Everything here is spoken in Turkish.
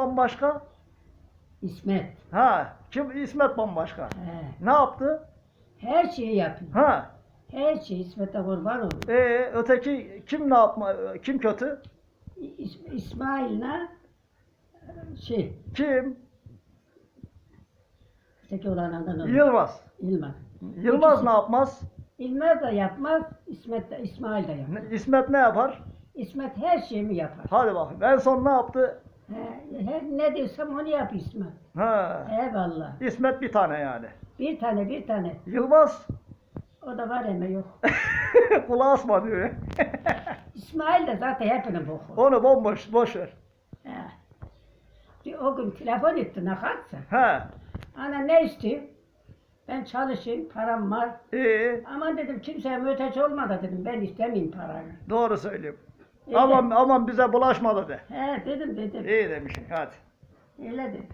bambaşka? İsmet. Ha, kim İsmet bambaşka? He. Ne yaptı? Her şeyi yapıyor. Ha, Her şey İsmet'e kurban olur. e, öteki kim ne yapma, kim kötü? İs- İsmail'le e, şey, Kim? öteki olan adını unuttum. Yılmaz. İlmaz. Yılmaz İkisi. ne yapmaz? İlmaz da yapmaz, İsmet de, İsmail de yapmaz. Ne- İsmet ne yapar? İsmet her şeyimi yapar. Hadi bakayım. En son ne yaptı? He, her ne diyorsam onu yap İsmet. Ha. Eyvallah. İsmet bir tane yani. Bir tane bir tane. Yılmaz O da var ama yok. kulağı asma diyor. İsmail de zaten hepini boku. Onu bomboş, boş ver. He. Bir O gün telefon etti ne kalksa. He. Ana ne istiyor? Ben çalışayım, param var. İyi. Aman dedim kimseye müteç olma da dedim ben istemeyeyim parayı. Doğru söylüyorum. Öyle. Aman aman bize bulaşmadı de. He dedim dedim. İyi demişsin hadi. Öyle dedim.